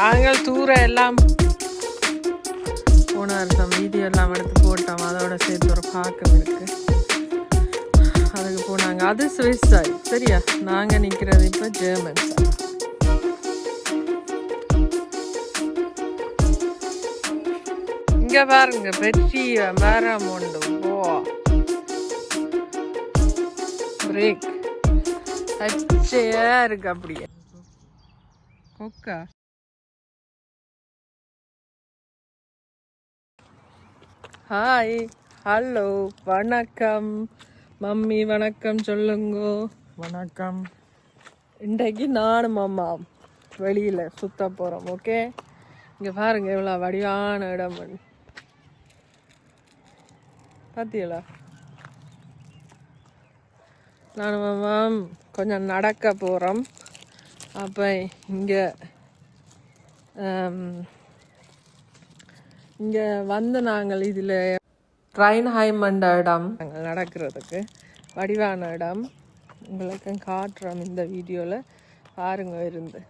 நாங்கள் தூர எல்லாம். போன வருஷம் வீடியோ எல்லாம் எடுத்து போட்டோம் அதோட சேர்த்து ஒரு பாக்கம் இருக்கு. அதுக்கு போனாங்க. அது சுவிஸ் சாய். சரியா? நாங்கள் நிற்கிறது இப்போ ஜெர்மன் சாய். இங்க பாருங்க பெரிய மரம் உண்டு ஓ. பிரேக் பச்சையா இருக்கு அப்படியே. கொக்கா ஹாய் ஹலோ வணக்கம். மம்மி வணக்கம். சொல்லுங்கோ. வணக்கம். இன்றைக்கு நானும் அம்மா வெளியில் சுத்த போகிறோம் ஓகே? இங்கே பாருங்க இவ்வளோ வடிவான இடம். பார்த்தீங்களா நானும் அம்மா கொஞ்சம் நடக்க போகிறோம் அப்போ இங்கே இங்கே வந்து நாங்கள் இதில் ட்ரைன்ஹைம் என்ற இடம். நாங்கள் நடக்கிறதுக்கு வடிவான இடம். உங்களுக்கு காட்டுறோம் இந்த வீடியோவில் பாருங்க இருந்து.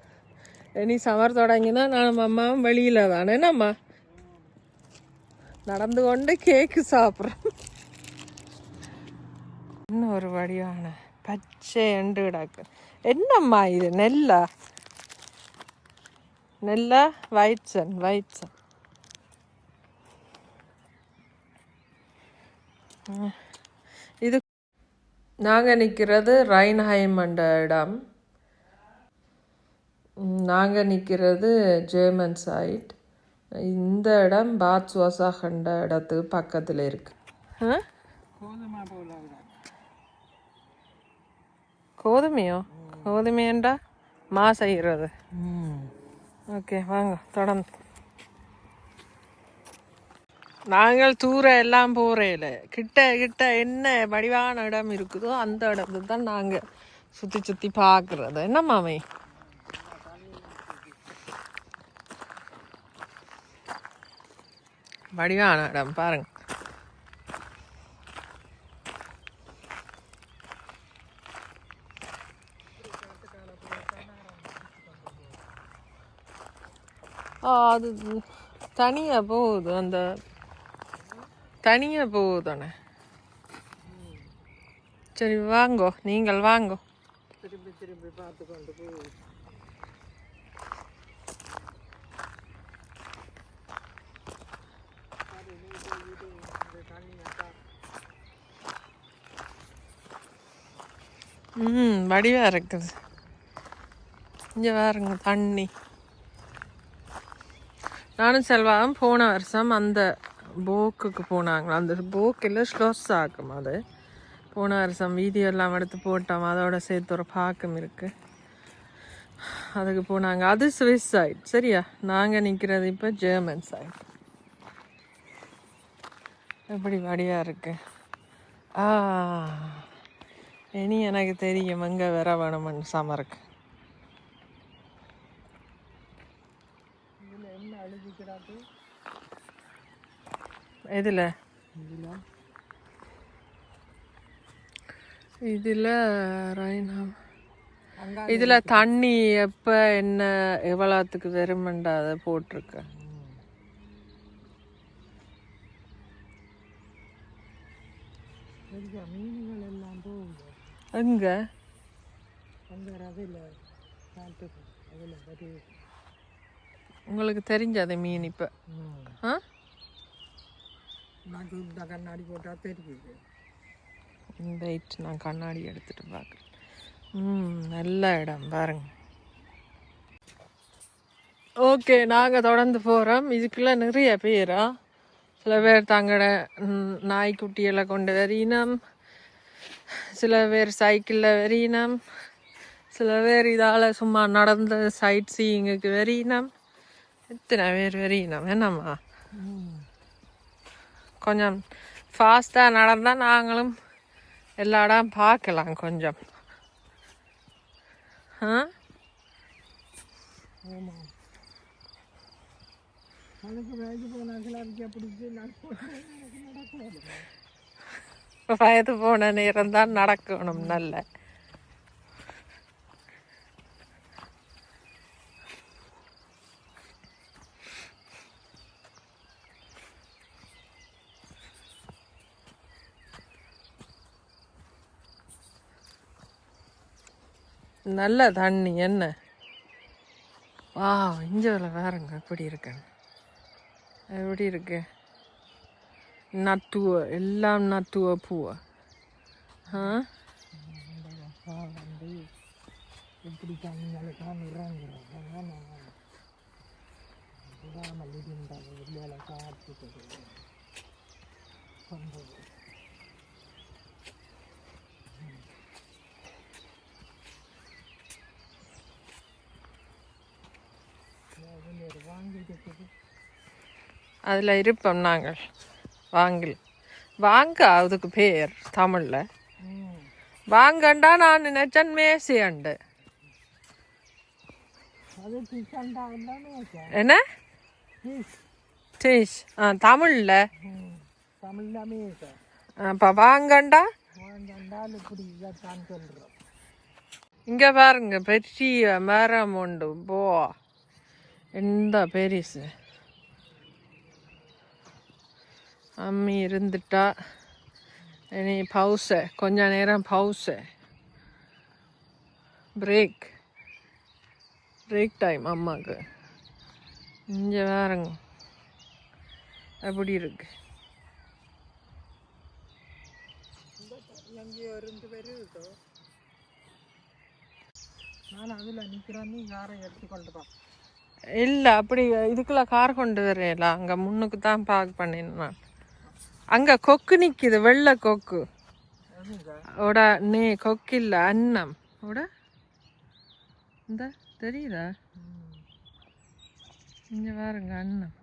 இனி சமர் தொடங்கினா நான் அம்மாவும் வெளியில் தானே என்னம்மா? நடந்து கொண்டு கேக்கு சாப்பிட்றோம். இன்னும் ஒரு வடிவான பச்சை எண்டு கிடக்கு. என்னம்மா இது நெல்லா? நெல்லா வைட்சன் வைட்சன் இது நாங்கள் நிற்கிறது ரைன்ஹைம் என்ற இடம். நாங்கள் நிற்கிறது ஜெர்மன் சைட். இந்த இடம் பாத்ஸ்வாசா என்ற இடத்துக்கு பக்கத்தில் இருக்கு. ஆ? கோதுமை போல கோதுமையோ? கோதுமையண்டா மா செய்கிறது. ஓகே வாங்க தொடர்ந்து. நாங்கள் தூர எல்லாம் போகிறேல கிட்ட கிட்ட என்ன வடிவான இடம் இருக்குதோ அந்த இடத்துல தான் நாங்கள் சுற்றி சுற்றி பார்க்குறது என்ன மாமே? வடிவான இடம் பாருங்க. அது தனியாக போகுது அந்த தனியாக போகுதானே? சரி வாங்கோ. நீங்கள் வாங்கோ. திரும்பி திரும்பி பார்த்து கொண்டு போய் ம் வடிவாக இருக்குது. இங்கே பாருங்க தண்ணி. நானும் செல்வாவும் போன வருஷம் அந்த போக்குக்கு போனாங்களாம் அந்த போக்கில் ஸ்லோஸ் ஆக்கும் அது. போன வருஷம் வீடியோ எல்லாம் எடுத்து போட்டோம். அதோட சேர்த்து ஒரு பாக்கம் இருக்குது அதுக்கு போனாங்க. அது சுவிஸ் சைட் சரியா? நாங்கள் நிற்கிறது இப்போ ஜெர்மன் சைட் எப்படி வடியாக இருக்கு? ஆ இனி எனக்கு தெரியும் எங்கே வர வேணுமென்னு சமருக்கு எதில் இதில். ரைனா இதில் தண்ணி எப்போ என்ன எவ்வளோத்துக்கு வெறுமண்டா அதை போட்டிருக்கு? மீன்கள் எல்லாம் போகுது. எங்கே? அந்த ரவையில் உங்களுக்கு தெரிஞ்சது மீன் இப்போ. ஆ? நான் இந்த கண்ணாடி போட்டால் தெரியுது. வெயிட் நான் கண்ணாடி எடுத்துட்டு பார்க்குறேன் ம் நல்ல இடம் பாருங்க. ஓகே நாங்கள் தொடர்ந்து போகிறோம் இதுக்குள்ள நிறைய பேரா? சில பேர் தங்களோட நாய்க்குட்டிகளை கொண்டு வரினம். சில பேர் சைக்கிளில் வரினம். சில பேர் இதால் சும்மா நடந்த சைட் சீயிங்குக்கு வரினம். எத்தனை பேர் வரினம்? என்னம்மா? கொஞ்சம் ஃபாஸ்ட்டாக நடந்தால் நாங்களும் எல்லா இடம் பார்க்கலாம் கொஞ்சம். ஆ? வயது வயது போன நேரம் தான் நடக்கணும் நல்ல. நல்ல தண்ணி என்ன வா இஞ்சவில் வேறங்க எப்படி இருக்கேன் எப்படி இருக்கு? நத்துவ எல்லாம் நத்துவ பூவ? ஆ? வந்து எப்படி தண்ணிகளுக்காக இறங்குறோம் விடாமல் அதில் இருப்போம் நாங்கள். வாங்கல். வாங்க அதுக்கு பேர் தமிழில். வாங்கண்டா நான் நினைச்சேன் மேசியண்டு என்ன? டீஷ். ஆ தமிழில். அப்போ வாங்கண்டா. இங்கே பாருங்க பெரிய மரம் உண்டு. போ. எந்த பெரிசு அம்மி இருந்துட்டா. இனி பவுசை கொஞ்ச நேரம் பவுசை பிரேக் பிரேக் டைம் அம்மாவுக்கு இங்கே வேறங்க எப்படி இருக்கு? நான் அதில் நிற்கிறேன்னு யாரை எடுத்துக்கொண்டுதான் இல்லை அப்படி இதுக்குள்ள கார் கொண்டு வரல அங்கே முன்னுக்கு தான் பார்க் பண்ணினேன் நான் அங்கே கொக்கு நிற்கிது வெள்ளை கொக்கு. எதுங்க ஓட நே கொக்கு இல்லை அன்னம். ஓட இந்த தெரியுதா? இங்கே பாருங்க அன்னம்.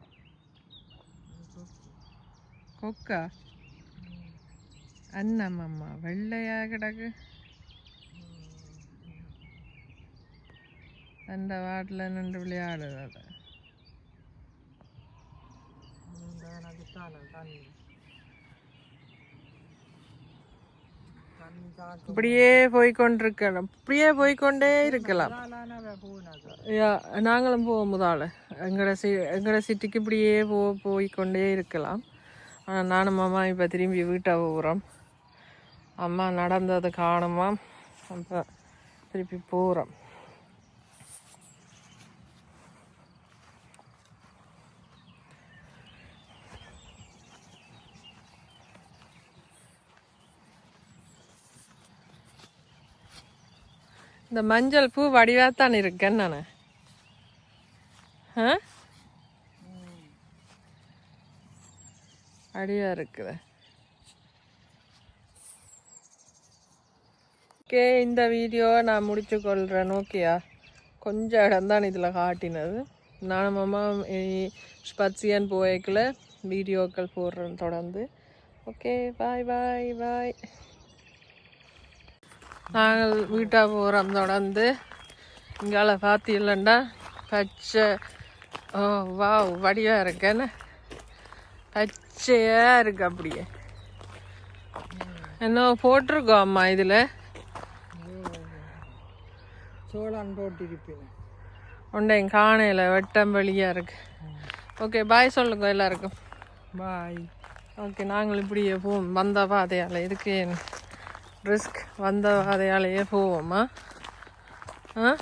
கொக்கா? அன்னம் அம்மா. வெள்ளையாக கிடக்கு. அந்த வாட்டில் நின்று விளையாடுது அது இந்த எனக்கு தானே தண்ணி தண்ணி தாக்கு இப்படியே போய்கொண்டிருக்கலாம் இப்படியே போய்க்கொண்டே இருக்கலாம் நாங்களும் போவோம் முதால எங்களோட சி எங்களோட சிட்டிக்கு இப்படியே போ போய்க்கொண்டே இருக்கலாம் ஆனால் நானும் அம்மா இப்போ திரும்பி வீட்டை போகிறோம் அம்மா நடந்தது காணுமா அப்போ திருப்பி போகிறோம் இந்த மஞ்சள் பூ வடிவாத்தான் இருக்கேன் நான். ஆ? அடியா இருக்குது. ஓகே இந்த வீடியோ நான் முடிச்சு கொள்கிறேன் ஓகேயா கொஞ்சம் இடம்தான் இதில் காட்டினது. நானும் அம்மா ஸ்பட்சியன் போய்க்கில் வீடியோக்கள் போடுறேன் தொடர்ந்து. Okay bye bye bye. நாங்கள் வீட்டா போகிறோம் தொடர்ந்து. இங்கால பார்த்தீங்களா பச்சை. ஓ வாவ் வடிவாக இருக்கேன்னு. பச்சையாக இருக்கு அப்படியே. என்ன போட்டிருக்கோம் அம்மா இதில். சோழன் போட்டிருப்பேன். ஒன்றையும் காணையில் வெட்டம்பளியாக இருக்கு. ஓகே பாய் சொல்லுங்க எல்லாருக்கும். பாய். ஓகே நாங்கள் இப்படியே போவோம். வந்த பாதையால் இதுக்கு ரிஸ்க் வந்த அதையாலேயே போவோமா? ஆ?